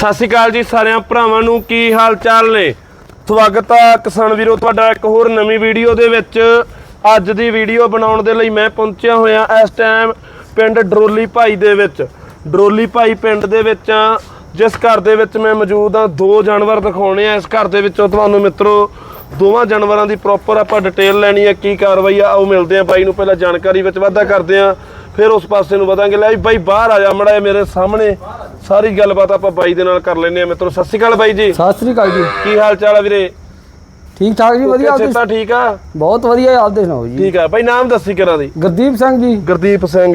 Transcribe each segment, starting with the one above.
ਸਤਿ ਸ਼੍ਰੀ ਅਕਾਲ ਜੀ ਸਾਰਿਆਂ ਭਰਾਵਾਂ ਨੂੰ, ਕੀ ਹਾਲ ਚਾਲ ਨੇ? ਸਵਾਗਤ ਆ ਕਿਸਾਨ ਵੀਰੋ, ਤੁਹਾਡਾ ਇੱਕ ਹੋਰ ਨਵੀਂ ਵੀਡੀਓ ਦੇ ਵਿੱਚ। ਅੱਜ ਦੀ ਵੀਡੀਓ ਬਣਾਉਣ ਦੇ ਲਈ ਮੈਂ ਪਹੁੰਚਿਆ ਹੋਇਆ ਇਸ ਟਾਈਮ ਪਿੰਡ ਡਰੋਲੀ ਭਾਈ ਦੇ ਵਿੱਚ। ਡਰੋਲੀ ਭਾਈ ਪਿੰਡ ਦੇ ਵਿੱਚ ਆ। ਜਿਸ ਘਰ ਦੇ ਵਿੱਚ ਮੈਂ ਮੌਜੂਦ ਆ, ਦੋ ਜਾਨਵਰ ਦਿਖਾਉਣੇ ਆ ਇਸ ਘਰ ਦੇ ਵਿੱਚੋਂ। ਤੁਹਾਨੂੰ ਮਿੱਤਰੋ, ਦੋਵਾਂ ਜਾਨਵਰਾਂ ਦੀ ਪ੍ਰੋਪਰ ਆਪਾਂ ਡਿਟੇਲ ਲੈਣੀ ਹੈ ਕੀ ਕਾਰਵਾਈ ਆ ਆਓ ਮਿਲਦੇ ਆ ਬਾਈ ਨੂੰ। ਪਹਿਲਾਂ ਜਾਣਕਾਰੀ ਵਿੱਚ ਵਾਧਾ ਕਰਦੇ ਆ, ਫਿਰ ਉਸ ਪਾਸੇ ਨੂੰ ਵਧਾਂਗੇ। ਲੈ ਵੀ ਬਾਈ, ਬਾਹਰ ਆ ਜਾ ਮੜਾ ਮੇਰੇ ਸਾਹਮਣੇ। ਸਾਰੀ ਗੱਲਬਾਤ ਆਪਾਂ ਬਾਈ ਦੇ ਨਾਲ ਕਰ ਲੈਂਦੇ ਆ ਮਿੱਤਰੋ ਸਤਿ ਸ਼੍ਰੀ ਅਕਾਲ ਬਾਈ ਜੀ। ਸਤਿ ਸ੍ਰੀ ਅਕਾਲ ਜੀ। ਕੀ ਹਾਲ ਚਾਲ ਆ ਵੀਰੇ? ਠੀਕ ਠਾਕ ਜੀ ਵਧੀਆ ਆਪਦੇ- ਸਿਹਤਾਂ ਠੀਕ ਆ? ਬਹੁਤ ਵਧੀਆ ਆਪਦੇ ਸੁਣਾਓ ਜੀ। ਠੀਕ ਆ। ਬਾਈ ਨਾਮ ਦੱਸੀ ਕਰਾਂ ਦੀ? ਗੁਰਦੀਪ ਸਿੰਘ ਜੀ। ਗੁਰਦੀਪ ਸਿੰਘ।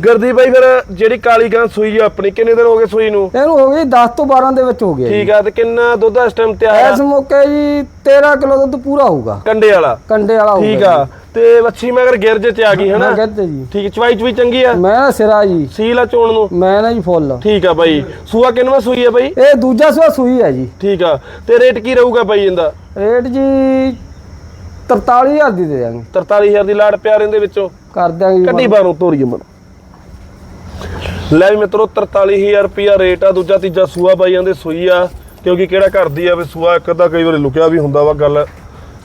ਗੁਰਦੀਪ ਬਾਈ ਫਿਰ ਜਿਹੜੀ ਕਾਲੀ ਗਾਂ ਸੂਈ ਆ ਆਪਣੀ ਕਿੰਨੇ ਦਿਨ ਹੋ ਗਏ ਸੂਈ ਨੂੰ? ਇਹਨੂੰ ਹੋ ਗਈ 10 ਤੋਂ 12 ਦੇ ਵਿੱਚ ਹੋ ਗਿਆ ਜੀ। ਠੀਕ ਆ ਤੇ ਕਿੰਨਾ ਦੁੱਧ ਇਸ ਟਾਈਮ ਤੇ ਆਇਆ ਇਸ ਮੌਕੇ ਜੀ 13 ਕਿਲੋ ਦੁੱਧ ਪੂਰਾ ਹੋਊਗਾ। ਕੰਡੇ ਵਾਲਾ। ਕੰਡੇ ਵਾਲਾ ਹੋਊਗਾ ਠੀਕ ਆ। ਤੇ ਵੱਛੀ ਮਗਰ ਗਿਰਜ ਚ ਆ ਗਈ ਮੈਂ ਹਨਾ? ਕਹਿੰਦੇ ਜੀ। ਠੀਕ ਚਵਾਈ ਚਵਾਈ ਚੰਗੀ ਆ? ਮੈਂ ਨਾ ਸਿਰਾ ਜੀ। ਸੀਲ ਆ ਚੋਣ ਨੂੰ? ਮੈਂ ਨਾ ਜੀ ਫੁੱਲ। ਠੀਕ ਆ ਬਾਈ। ਸੂਆ ਕਿੰਨਵਾ ਸੂਈ ਆ ਬਾਈ? ਇਹ ਦੂਜਾ ਸੂਆ ਸੂਈ ਹੈ ਜੀ। ਠੀਕ ਆ। ਤੇ ਰੇਟ ਕੀ ਰਹੂਗਾ ਬਾਈ ਇਹਦਾ? ਰੇਟ ਜੀ 43000 ਦੀ ਦੇ ਦਾਂਗੇ 43000 ਦੀ ਲਾੜ ਪਿਆਰ ਇਹਦੇ ਵਿੱਚੋਂ? ਕਰ ਦਾਂਗੇ ਕੱਢੀ ਬਾਹਰੋਂ ਤੋਰੀ ਮਨ ਲੈ ਵੀ ਮਿੱਤਰੋ 43000 ਰੁਪਿਆ ਰੇਟ ਆ। ਦੂਜਾ ਤੀਜਾ ਸੂਆ ਬਾਈਆਂ ਦੇ ਸੂਈ ਆ। ਕਿਉਂਕਿ ਕਿਹੜਾ ਕਰਦੀ ਆ ਵੀ ਸੂਆ ਇੱਕ ਅੱਧਾ ਕਈ ਵਾਰੀ ਲੁਕਿਆ ਵੀ ਹੁੰਦਾ ਵਾ ਗੱਲ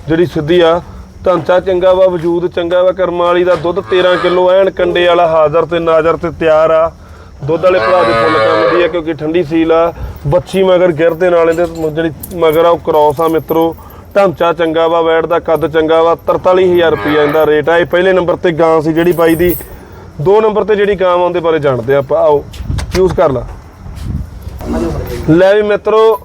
ਜਿਹੜੀ ਸਿੱਧੀ ਆ। ਢਾਂਚਾ ਚੰਗਾ ਵਾ, ਵਜੂਦ ਚੰਗਾ ਵਾ, ਕਰਮ ਵਾਲੀ ਦਾ ਦੁੱਧ 13 ਕਿਲੋ ਐਨ ਕੰਡੇ ਵਾਲਾ ਹਾਜ਼ਰ ਤੇ ਨਾਜ਼ਰ ਤੇ ਤਿਆਰ ਆ। ਦੁੱਧ ਵਾਲੇ ਭਰਾ ਦੇ ਫੁੱਲ ਕੰਮ ਆ, ਕਿਉਂਕਿ ਠੰਡੀ ਸੀਲ ਆ। ਬੱਚੀ ਮਗਰ ਗਿਰਦੇ ਨਾਲ ਇਹਦੇ ਜਿਹੜੀ ਮਗਰ ਆ, ਉਹ ਕ੍ਰੋਸ ਆ ਮਿੱਤਰੋ। ਢਾਂਚਾ ਚੰਗਾ ਵਾ ਵੈਟ ਦਾ ਕੱਦ ਚੰਗਾ ਵਾ 43000 ਰੁਪਇਆ ਇਹਦਾ ਰੇਟ ਆ। ਇਹ ਪਹਿਲੇ ਨੰਬਰ ਤੇ ਗਾਂ ਸੀ ਜਿਹੜੀ ਬਾਈ ਦੀ। ਦੋ ਨੰਬਰ ਤੇ ਜਿਹੜੀ ਗਾਂ ਆਉਂਦੇ ਬਾਰੇ ਜਾਣਦੇ ਆ ਆਪਾਂ। ਆਓ ਯੂਜ਼ ਕਰ ਲਾ। ਲੈ ਵੀ ਮਿੱਤਰੋ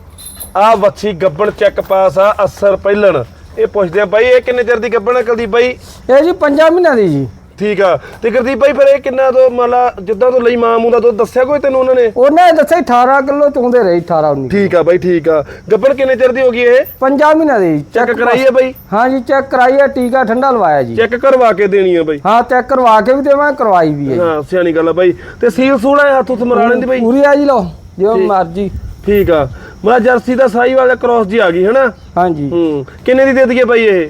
ਆ ਵੱਛੀ ਗੱਬਣ ਚੈੱਕ ਪਾਸ ਆ, ਅਸਰ ਪਹਿਲਣ। ਇਹ ਪੁੱਛਦੇ ਆ ਬਾਈ ਇਹ ਕਿੰਨੇ ਚਿਰ ਦੀ ਗੱਬਣ ਆ ਕੁਲਦੀਪ ਬਾਈ? ਇਹ ਜੀ 5 ਮਹੀਨਿਆਂ ਦੀ ਜੀ। ਠੀਕ ਆ। ਤੇ ਗੁਰਦੀਪ ਬਾਈ ਫਿਰ ਇਹ ਕਿੰਨਾ ਤੋਂ ਮੰਨ ਲਾ ਜਿੱਦਾਂ ਤੋਂ ਲਈ ਮਾਂ ਮੂੰ ਦਾ ਦੁੱਧ ਦੱਸਿਆ ਕੋਈ ਤੈਨੂੰ ਉਹਨਾਂ ਨੇ? ਉਹਨੇ ਦੱਸਿਆ 18 ਕਿਲੋ ਚੁੰਦੇ ਰਹੇ 18 19 ਠੀਕ ਆ ਬਾਈ ਠੀਕ ਆ। ਗੱਬਣ ਕਿੰਨੇ ਚਿਰ ਦੀ ਹੋ ਗਈ ਇਹ? 5 ਮਹੀਨਿਆਂ ਦੀ। ਚੈੱਕ ਕਰਾਈਏ ਬਾਈ? ਹਾਂ ਜੀ ਚੈੱਕ ਕਰਾਈਏ ਟੀਕਾ ਠੰਡਾ ਲਵਾਇਆ ਜੀ। ਚੈੱਕ ਕਰਵਾ ਕੇ ਦੇਣੀ ਆ ਬਾਈ। ਹਾਂ ਚੈੱਕ ਕਰਵਾ ਕੇ ਵੀ ਦੇਵਾਂ ਕਰਵਾਈ ਵੀ ਹੈ। ਹਾਂ ਸਿਆਣੀ ਗੱਲ ਆ ਬਾਈ। ਤੇ ਸੀਲ ਸੂਲਾ ਹੱਥ ਉੱਤ ਮਰਾ ਲੈਂਦੀ ਬਾਈ? ਪੂਰੀ ਆ ਜੀ ਲਓ ਜੋ ਮਰਜ਼ੀ। ਠੀਕ ਆ। ਮੈਂ ਜਰਸੀ ਦਾ ਸਾਈ ਵਾਲਾ ਕ੍ਰੋਸ ਜੀ ਆ ਗਈ ਹਨਾ? ਹਾਂਜੀ। ਹੂੰ। ਕਿੰਨੇ ਦੀ ਦੇ ਦਈਏ ਬਾਈ ਇਹ?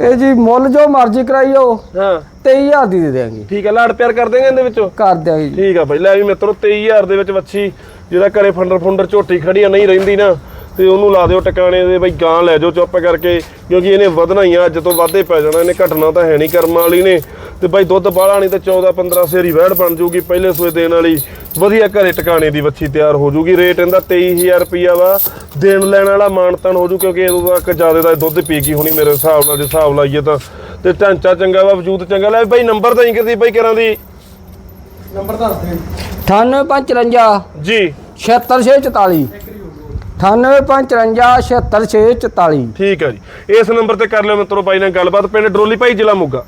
ਇਹ ਜੀ ਮੁੱਲ ਜੋ ਮਰਜ਼ੀ ਕਰਾਈਓ ਹਾਂ। 23000 ਦੀ ਦੇ ਦੇਾਂਗੇ ਠੀਕ ਆ ਲਾੜ ਪਿਆਰ ਕਰ ਦੇਂਗੇ ਇਹਦੇ ਵਿੱਚੋਂ? ਕਰ ਦਿਆਂਗੇ ਜੀ। ਠੀਕ ਆ ਬਾਈ ਲੈ ਵੀ ਮਿੱਤਰੋ 23000 ਦੇ ਵਿੱਚ ਵੱਛੀ ਜਿਹਦਾ ਘਰੇ ਫੰਡਰ ਫੁੰਡਰ ਝੋਟੀ ਖੜੀ ਆ ਨਹੀਂ ਰਹਿੰਦੀ ਨਾ ਤੇ ਉਹਨੂੰ ਲਾ ਦਿਓ ਟਿਕਾਣੇ ਦੇ ਬਈ ਗਾਂ ਲੈ ਜਾਓ ਚੁੱਪ ਕਰਕੇ ਕਿਉਂਕਿ ਇਹਨੇ ਵਧਣਾ ਹੀ ਆ ਅੱਜ ਤੋਂ ਵਾਧੇ ਪੈ ਜਾਣਾ ਇਹਨੇ ਘਟਣਾ ਤਾਂ ਹੈ ਨਹੀਂ ਕਰਮਾਂ ਵਾਲੀ ਨੇ। ਤੇ ਬਾਈ ਦੁੱਧ ਬਾਹਲਾ ਨਹੀਂ ਤੇ 14 15 ਸੇਰੀ ਵਹਿੜ ਬਣ ਜੂਗੀ ਪਹਿਲੇ ਸੂਏ ਦੇਣ ਵਾਲੀ। ਵਧੀਆ ਘਰੇ ਟਿਕਾਣੇ ਦੀ ਵੱਛੀ ਤਿਆਰ ਹੋ ਜੂਗੀ। ਰੇਟ ਇਹਦਾ 23000 ਰੁਪਿਆ ਵਾ। ਦੇਣ ਲੈਣ ਵਾਲਾ ਮਾਨਤਨ ਹੋ ਜੂ ਕਿਉਂਕਿ ਉਦੋਂ ਤੱਕ ਜ਼ਿਆਦਾ ਦਾ ਦੁੱਧ ਪੀ ਗਈ ਹੋਣੀ ਮੇਰੇ ਹਿਸਾਬ ਨਾਲ ਜੇ ਹਿਸਾਬ ਲਾਈਏ ਤਾਂ। ਤੇ ਢਾਂਚਾ ਚੰਗਾ ਵਾ ਵਜੂਦ ਚੰਗਾ। ਲੈ ਬਾਈ ਨੰਬਰ ਤਾਂ ਹੀ ਕਰਦੀ ਬਾਈ ਕਰਾਂ ਦੀ? 9854 ਜੀ। 76644 9854 76644 ਠੀਕ ਹੈ ਜੀ। ਇਸ ਨੰਬਰ ਤੇ ਕਰ ਲਿਓ ਮਿੱਤਰੋ ਬਾਈ ਨਾਲ ਗੱਲਬਾਤ। ਪਿੰਡ ਡਰੋਲੀ ਭਾਈ ਜ਼ਿਲ੍ਹਾ ਮੋਗਾ।